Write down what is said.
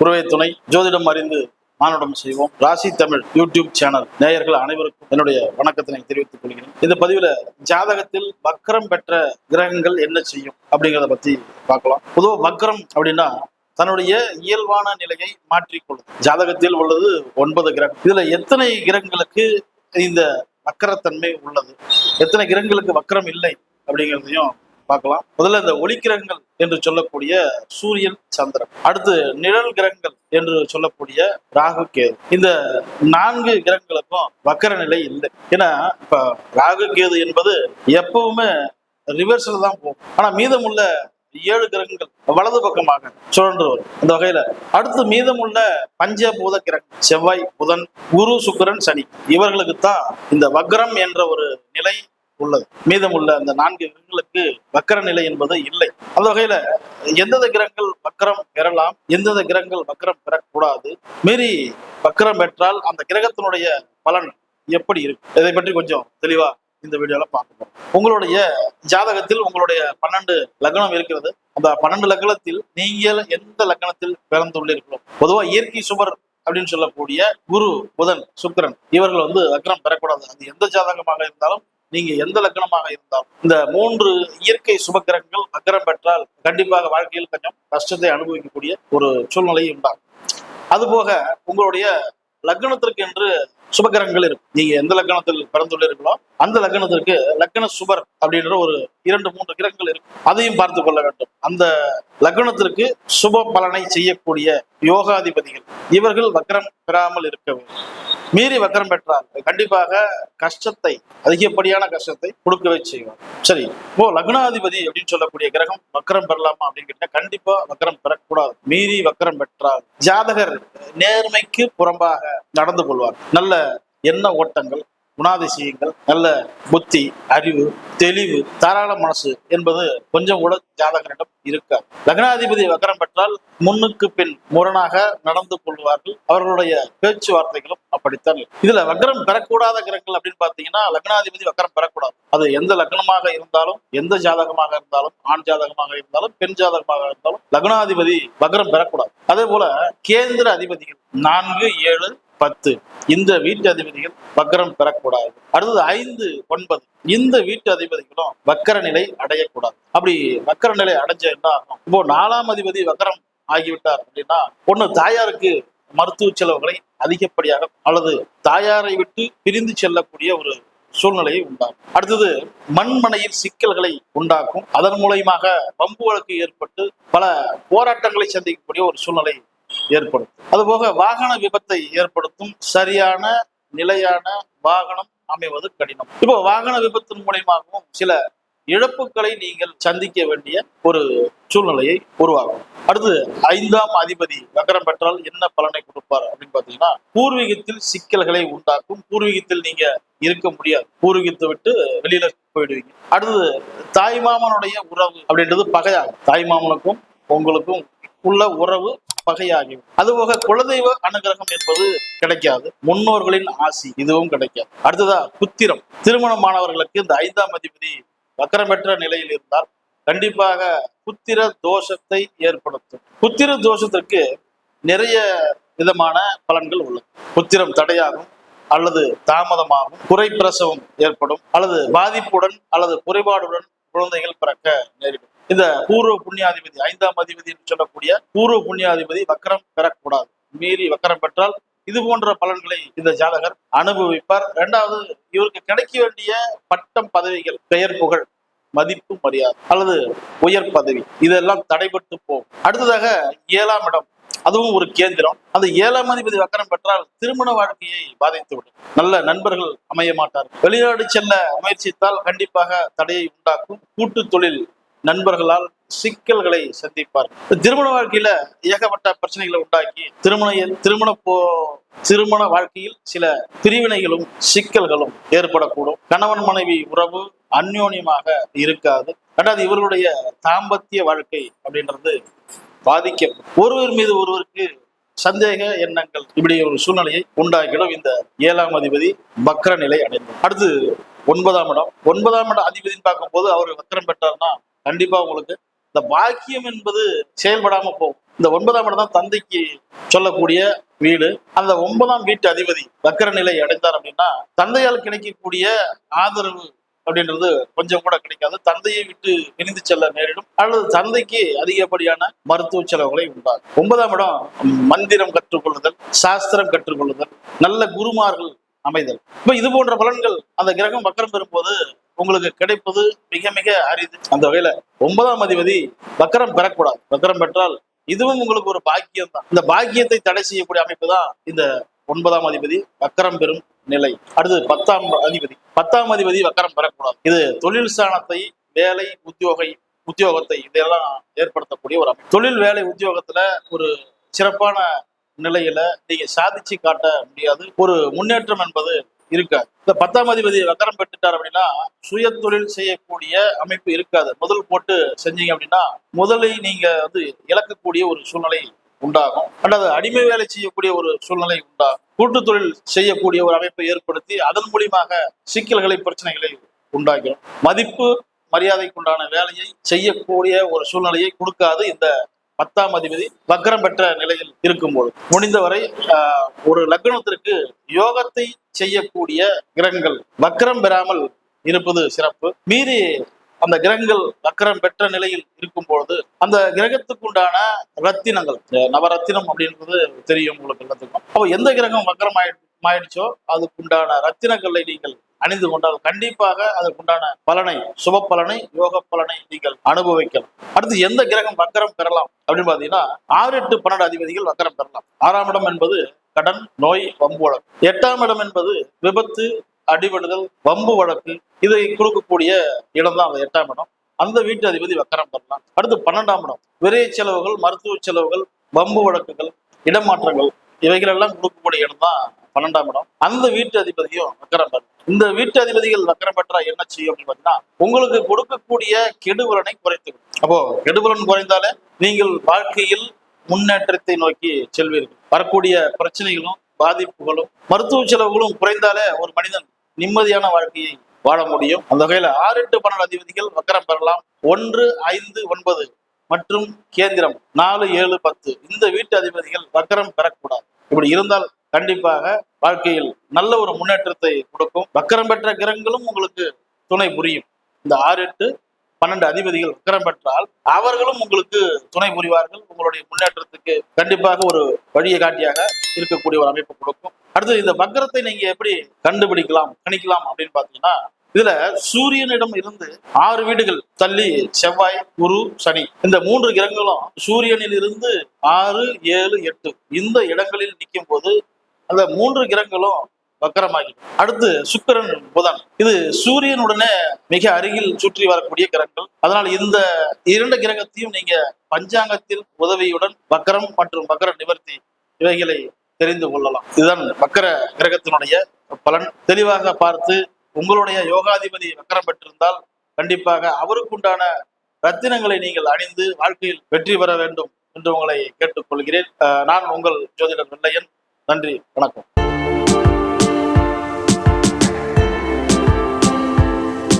குருவை துணை ஜோதிடம் அறிந்து மானுடம் செய்வோம். ராசி தமிழ் யூடியூப் சேனல் நேயர்கள் அனைவருக்கும் என்னுடைய வணக்கத்தினை தெரிவித்துக் கொள்கிறேன். இந்த பதிவுல ஜாதகத்தில் வக்கரம் பெற்ற கிரகங்கள் என்ன செய்யும் அப்படிங்கிறத பத்தி பார்க்கலாம். பொதுவாக வக்கரம் அப்படின்னா தன்னுடைய இயல்பான நிலையை மாற்றிக்கொள்ளும். ஜாதகத்தில் உள்ளது ஒன்பது கிரகம். இதுல எத்தனை கிரகங்களுக்கு இந்த வக்கரத்தன்மை உள்ளது? எத்தனை கிரகங்களுக்கு வக்கரம் இல்லை அப்படிங்கிறதையும் பார்க்கலாம். முதல்ல இந்த ஒளி கிரகங்கள் என்று சொல்லக்கூடிய சூரியன் சந்திரன். அடுத்து நிழல் கிரகங்கள் என்று சொல்லக்கூடிய ராகு கேது. இந்த நான்கு கிரகங்களுக்கும் வக்கர நிலை இல்லை. ஏன்னா இப்ப ராகு கேது என்பது எப்பவுமே ரிவர்ஸ்ல தான் போகும். ஆனா மீதமுள்ள ஏழு கிரகங்கள் வலது பக்கமாக சுழன்று வரும். இந்த வகையில அடுத்து மீதமுள்ள பஞ்சபூத கிரகம் செவ்வாய் புதன் குரு சுக்கிரன் சனி இவர்களுக்கு தான் இந்த வக்ரம் என்ற ஒரு நிலை உள்ளது. மீதமுள்ள அந்த நான்கு கிரகங்களுக்கு வக்கர நிலை என்பது இல்லை. அந்த வகையில எந்தெந்த கிரகங்கள் வக்கரம் பெறலாம் எந்தெந்த கிரகங்கள் வக்கரம் பெறக்கூடாது மீறி வக்கரம் பெற்றால் அந்த கிரகத்தினுடைய பலன் எப்படி இருக்கு இதை பற்றி கொஞ்சம் தெளிவா இந்த வீடியோல பார்க்கணும் உங்களுடைய ஜாதகத்தில் உங்களுடைய பன்னெண்டு லக்னம் இருக்கிறது. அந்த பன்னெண்டு லக்னத்தில் நீங்கள் எந்த லக்னத்தில் பிறந்துள்ளீர்களோ பொதுவா இயற்கை சுவர் அப்படின்னு சொல்லக்கூடிய குரு புதன் சுக்கிரன் இவர்கள் வந்து அக்ரம் பெறக்கூடாது. அது எந்த ஜாதகமாக இருந்தாலும் நீங்க எந்த லக்னமாக இருந்தாலும். இந்த மூன்று இயற்கை சுபக்கிரகங்கள் வக்கரம் பெற்றால் கண்டிப்பாக வாழ்க்கையில் கொஞ்சம் கஷ்டத்தை அனுபவிக்கக்கூடிய ஒரு சூழ்நிலை உண்டாகும். அதுபோக உங்களுடைய லக்னத்திற்கு என்று சுபகிரகங்கள் இருக்கும் நீங்க எந்த லக்னத்தில் பிறந்துள்ளீர்களோ அந்த லக்னத்திற்கு லக்ன சுபர் அப்படின்ற ஒரு இரண்டு மூன்று கிரகங்கள் இருக்கும் அதையும் பார்த்து கொள்ள வேண்டும். அந்த லக்னத்திற்கு சுப பலனை செய்யக்கூடிய யோகாதிபதிகள். இவர்கள் வக்கரம் பெறாமல் இருக்க வேண்டும். மீறி வக்கரம் பெற்றால் கண்டிப்பாக கஷ்டத்தை அதிகப்படியான கஷ்டத்தை கொடுக்கவே செய்வார். சரி இப்போ லக்னாதிபதி அப்படின்னு சொல்லக்கூடிய கிரகம் வக்கரம் பெறலாமா அப்படின்னு கேட்டா கண்டிப்பா வக்கரம் பெறக்கூடாது. மீறி வக்கரம் பெற்றால் ஜாதகர் நேர்மைக்கு புறம்பாக நடந்து கொள்வார். நல்ல எண்ண ஓட்டங்கள் குணாதிசயங்கள் நல்ல புத்தி அறிவு தெளிவு தாராள மனசு என்பது கொஞ்சம் கூட ஜாதகரிடம் இருக்க. லக்னாதிபதி வக்கரம் பெற்றால் முன்னுக்கு பின் முரணாக நடந்து கொள்வார்கள். அவர்களுடைய பேச்சுவார்த்தைகளும் அப்படித்தான். இதுல வக்கரம் பெறக்கூடாத கிரகங்கள் அப்படின்னு பாத்தீங்கன்னா லக்னாதிபதி வக்கரம் பெறக்கூடாது. அது எந்த லக்னமாக இருந்தாலும் எந்த ஜாதகமாக இருந்தாலும் ஆண் ஜாதகமாக இருந்தாலும் பெண் ஜாதகமாக இருந்தாலும் லக்னாதிபதி வக்கரம் பெறக்கூடாது. அதே போல கேந்திர அதிபதிகள் நான்கு ஏழு பத்து. இந்த வீட்டு அதிபதிகள் வக்கரம் பெறக்கூடாது. அடுத்தது ஐந்து ஒன்பது. இந்த வீட்டு அதிபதிகளும் வக்கர நிலை அடையக்கூடாது. அப்படி வக்கர நிலை அடைஞ்ச என்ன ஆகும்? இப்போ நாலாம் அதிபதி வக்கரம் ஆகிவிட்டார் அப்படின்னா ஒண்ணு தாயாருக்கு மருத்துவ செலவுகளை அதிகப்படியாக அல்லது தாயாரை விட்டு பிரிந்து செல்லக்கூடிய ஒரு சூழ்நிலையை உண்டாகும் அடுத்தது மண்மனையில் சிக்கல்களை உண்டாக்கும். அதன் மூலயமாக வம்பு வழக்கு ஏற்பட்டு பல போராட்டங்களை சந்திக்கக்கூடிய ஒரு சூழ்நிலை ஏற்படும். அதுபோக வாகன விபத்தை ஏற்படுத்தும் சரியான நிலையான வாகனம் அமைவது கடினம். இப்போ வாகன விபத்தின் மூலியமாகவும் சில இழப்புகளை நீங்கள் சந்திக்க வேண்டிய ஒரு சூழ்நிலையை உருவாகும் அடுத்து ஐந்தாம் அதிபதி வக்கரம் பெற்றால் என்ன பலனை கொடுப்பார் அப்படின்னு பாத்தீங்கன்னா பூர்வீகத்தில் சிக்கல்களை உண்டாக்கும். பூர்வீகத்தில் நீங்க இருக்க முடியாது. பூர்வீகத்தை விட்டு வெளியில போயிடுவீங்க. அடுத்தது தாய்மாமனுடைய உறவு அப்படின்றது பகையாகும். தாய்மாமனுக்கும் உங்களுக்கும் உள்ள உறவு பகையாகிவிடும் அதுபோக குலதெய்வ அனுகிரகம் என்பது கிடைக்காது. முன்னோர்களின் ஆசி இதுவும் கிடைக்காது. அடுத்ததா புத்திரம். திருமணமானவர்களுக்கு இந்த ஐந்தாம் அதிபதி வக்கரமற்ற நிலையில் இருந்தால் கண்டிப்பாக புத்திர தோஷத்தை ஏற்படுத்தும். புத்திர தோஷத்திற்கு நிறைய விதமான பலன்கள் உள்ளது. புத்திரம் தடையாகும் அல்லது தாமதமாகும் குறைப்பிரசவம் ஏற்படும் அல்லது பாதிப்புடன் அல்லது குறைபாடுடன் குழந்தைகள் பிறக்க நேரிடும். இந்த பூர்வ புண்ணியாதிபதி ஐந்தாம் அதிபதி என்று சொல்லக்கூடிய பூர்வ புண்ணியாதிபதி வக்கரம் பெறக்கூடாது. மீறி வக்கரம் பெற்றால் இது போன்ற பலன்களை இந்த ஜாதகர் அனுபவிப்பார். இரண்டாவது இவருக்கு கிடைக்க வேண்டிய பட்டம் பதவிகள் பெயர் புகழ் மதிப்பு மரியாதை அல்லது உயர் பதவி இதெல்லாம் தடைபட்டு போகும். அடுத்ததாக ஏழாம் இடம் அதுவும் ஒரு கேந்திரம். அந்த ஏழாம் அதிபதி வக்கரம் பெற்றால் திருமண வாழ்க்கையை பாதித்துவிடும். நல்ல நண்பர்கள் அமைய மாட்டார்கள். வெளிநாடு செல்ல முயற்சித்தால் கண்டிப்பாக தடையை உண்டாக்கும். கூட்டு தொழில் நண்பர்களால் சிக்கல்களை சந்திப்பார். திருமண வாழ்க்கையில ஏகப்பட்ட பிரச்சனைகளை உண்டாக்கி திருமண திருமண போ திருமண வாழ்க்கையில் சில பிரிவினைகளும் சிக்கல்களும் ஏற்படக்கூடும். கணவன் மனைவி உறவு அந்யோன்யமாக இருக்காது. ரெண்டாவது இவர்களுடைய தாம்பத்திய வாழ்க்கை அப்படின்றது பாதிக்கப்படும் ஒருவர் மீது ஒருவருக்கு சந்தேக எண்ணங்கள் இப்படி ஒரு சூழ்நிலையை உண்டாக்கிடும் இந்த ஏழாம் அதிபதி பக்ர நிலை அடைந்தது அடுத்து ஒன்பதாம் இடம். ஒன்பதாம் இடம் அதிபதினு பார்க்கும்போது அவர் வக்கரம் பெற்றார்னா கண்டிப்பா உங்களுக்கு இந்த பாக்கியம் என்பது செயல்படாம போகும். இந்த ஒன்பதாம் இடம் தான் தந்தைக்கு சொல்லக்கூடிய வீடு. அந்த ஒன்பதாம் வீட்டு அதிபதி வக்கர நிலை அடைந்தார் அப்படின்னா தந்தையால் கிடைக்கக்கூடிய ஆதரவு அப்படின்றது கொஞ்சம் கூட கிடைக்காது. தந்தையை விட்டு பிரிந்து செல்ல நேரிடும். அல்லது தந்தைக்கு அதிகப்படியான மருத்துவ செலவுகளை உண்டாகும் ஒன்பதாம் இடம் மந்திரம் கற்றுக்கொள்ளுதல் சாஸ்திரம் கற்றுக்கொள்ளுதல் நல்ல குருமார்கள் அமைதல். இப்ப இது போன்ற பலன்கள் அந்த கிரகம் வக்கரம் பெறும்போது உங்களுக்கு கிடைப்பது மிக மிக அரிது. அந்த வகையில ஒன்பதாம் அதிபதி வக்கரம் பெறக்கூடாது. வக்கரம் பெற்றால் இதுவும் உங்களுக்கு ஒரு பாக்கியம் தான் இந்த பாக்கியத்தை தடை செய்யக்கூடிய அமைப்பு தான் இந்த ஒன்பதாம் அதிபதி வக்கரம் பெறும் நிலை. அடுத்து பத்தாம் அதிபதி. பத்தாம் அதிபதி வக்கரம் பெறக்கூடாது. இது தொழில் ஸ்தானத்தை வேலை உத்தியோகை உத்தியோகத்தை இதெல்லாம் ஏற்படுத்தக்கூடிய ஒரு அமைப்பு. தொழில் வேலை உத்தியோகத்துல ஒரு சிறப்பான நிலையில நீங்க சாதிச்சு காட்ட முடியாது. ஒரு முன்னேற்றம் என்பது இருக்காது இந்த பத்தாம் அதிபதி வக்கரம் பெற்றுட்டார் அப்படின்னா சுய தொழில் செய்யக்கூடிய அமைப்பு இருக்காது. முதல் போட்டு செஞ்சீங்க அப்படின்னா முதலை நீங்க வந்து இழக்கக்கூடிய ஒரு சூழ்நிலை உண்டாகும். அல்லது அடிமை வேலை செய்யக்கூடிய ஒரு சூழ்நிலை உண்டாகும் கூட்டு தொழில் செய்யக்கூடிய ஒரு அமைப்பை ஏற்படுத்தி அதன் மூலியமாக சிக்கல்களை பிரச்சனைகளை உண்டாக்கும் மதிப்பு மரியாதைக்குண்டான வேலையை செய்யக்கூடிய ஒரு சூழ்நிலையை கொடுக்காது இந்த பத்தாம் அதிபதி வக்ரம் பெற்ற நிலையில் இருக்கும்போது. முடிந்தவரை ஒரு லக்னத்திற்கு யோகத்தை செய்யக்கூடிய கிரகங்கள் வக்ரம் பெறாமல் இருப்பது சிறப்பு. மீறி அந்த கிரகங்கள் வக்கரம் பெற்ற நிலையில் இருக்கும் பொழுது அந்த கிரகத்துக்குண்டான ரத்தினங்கள் நவரத்தினம் அப்படின்றது தெரியும் உங்களுக்கு எல்லாத்துக்கும். அப்போ எந்த கிரகம் வக்கரம் ஆயிடுச்சு ஆயிடுச்சோ அதுக்குண்டான ரத்தினங்களை நீங்கள் அணிந்து கொண்டால் கண்டிப்பாக அதற்குண்டான பலனை சுப பலனை யோக பலனை நீங்கள் அனுபவிக்கலாம். அடுத்து எந்த கிரகம் வக்கரம் பெறலாம் அப்படின்னு பாத்தீங்கன்னா ஆறு எட்டு பன்னெண்டு அதிபதிகள் வக்கரம் பெறலாம். ஆறாம் இடம் என்பது கடன் நோய் வம்பு வழக்கு. எட்டாம் இடம் என்பது விபத்து அடிபடுதல் வம்பு வழக்கு. இதை கொடுக்கக்கூடிய இடம் தான் அந்த எட்டாம் இடம். அந்த வீட்டு அதிபதி வக்கரம் பெறலாம். அடுத்து பன்னெண்டாம் இடம் விரை செலவுகள் மருத்துவ செலவுகள் வம்பு வழக்குகள் இடமாற்றங்கள் இவைகளெல்லாம் கொடுக்கக்கூடிய இடம் தான் பன்னெண்டாம் இடம். அந்த வீட்டு அதிபதியும் வக்கரம் பெறும் இந்த வீட்டு அதிபதிகள் வக்கரம் பெற்றா என்ன செய்யும் அப்படின்னு பாத்தீங்கன்னா உங்களுக்கு கொடுக்கக்கூடிய கெடுபலனை குறைத்துவிடும். அப்போ கெடுபலன் குறைந்தாலே நீங்கள் வாழ்க்கையில் முன்னேற்றத்தை நோக்கி செல்வீர்கள். வரக்கூடிய பிரச்சனைகளும் பாதிப்புகளும் மருத்துவ செலவுகளும் குறைந்தாலே ஒரு மனிதன் நிம்மதியான வாழ்க்கையை வாழ முடியும். அந்த வகையில ஆறு எட்டு பன்னெண்டு அதிபதிகள் வக்கரம் பெறலாம். ஒன்று ஐந்து ஒன்பது மற்றும் கேந்திரம் நாலு ஏழு பத்து. இந்த வீட்டு அதிபதிகள் வக்கரம் பெறக்கூடாது. இப்படி இருந்தால் கண்டிப்பாக வாழ்க்கையில் நல்ல ஒரு முன்னேற்றத்தை கொடுக்கும். வக்கரம் பெற்ற கிரகங்களும் உங்களுக்கு துணை புரியும். இந்த ஆறு எட்டு பன்னெண்டு அதிபதிகள் வக்கரம் பெற்றால் அவர்களும் உங்களுக்கு துணை புரிவார்கள். உங்களுடைய முன்னேற்றத்துக்கு கண்டிப்பாக ஒரு வழியை காட்டியாக இருக்கக்கூடிய ஒரு அமைப்பு கொடுக்கும். அடுத்து இந்த வக்கரத்தை நீங்க எப்படி கண்டுபிடிக்கலாம் கணிக்கலாம் அப்படின்னு பாத்தீங்கன்னா இதுல சூரியனிடம் இருந்து ஆறு வீடுகள் தள்ளி செவ்வாய் குரு சனி இந்த மூன்று கிரகங்களும் சூரியனில் இருந்து ஆறு ஏழு எட்டு இந்த இடங்களில் நிற்கும் போது அந்த மூன்று கிரகங்களும் வக்கரமாகி. அடுத்து சுக்கிரன் புதன். இது சூரியனுடனே மிக அருகில் சுற்றி வரக்கூடிய கிரகங்கள். அதனால் இந்த இரண்டு கிரகத்தையும் நீங்க பஞ்சாங்கத்தில் உதவியுடன் வக்கரம் மற்றும் வக்கர நிவர்த்தி இவைகளை தெரிந்து கொள்ளலாம். இதுதான் வக்கர கிரகத்தினுடைய பலன். தெளிவாக பார்த்து உங்களுடைய யோகாதிபதி வக்கரம் பெற்றிருந்தால் கண்டிப்பாக அவருக்குண்டான ரத்தினங்களை நீங்கள் அணிந்து வாழ்க்கையில் வெற்றி பெற வேண்டும் என்று உங்களை கேட்டுக்கொள்கிறேன். நான் உங்கள் ஜோதிடர் வெள்ளையன். நன்றி வணக்கம்.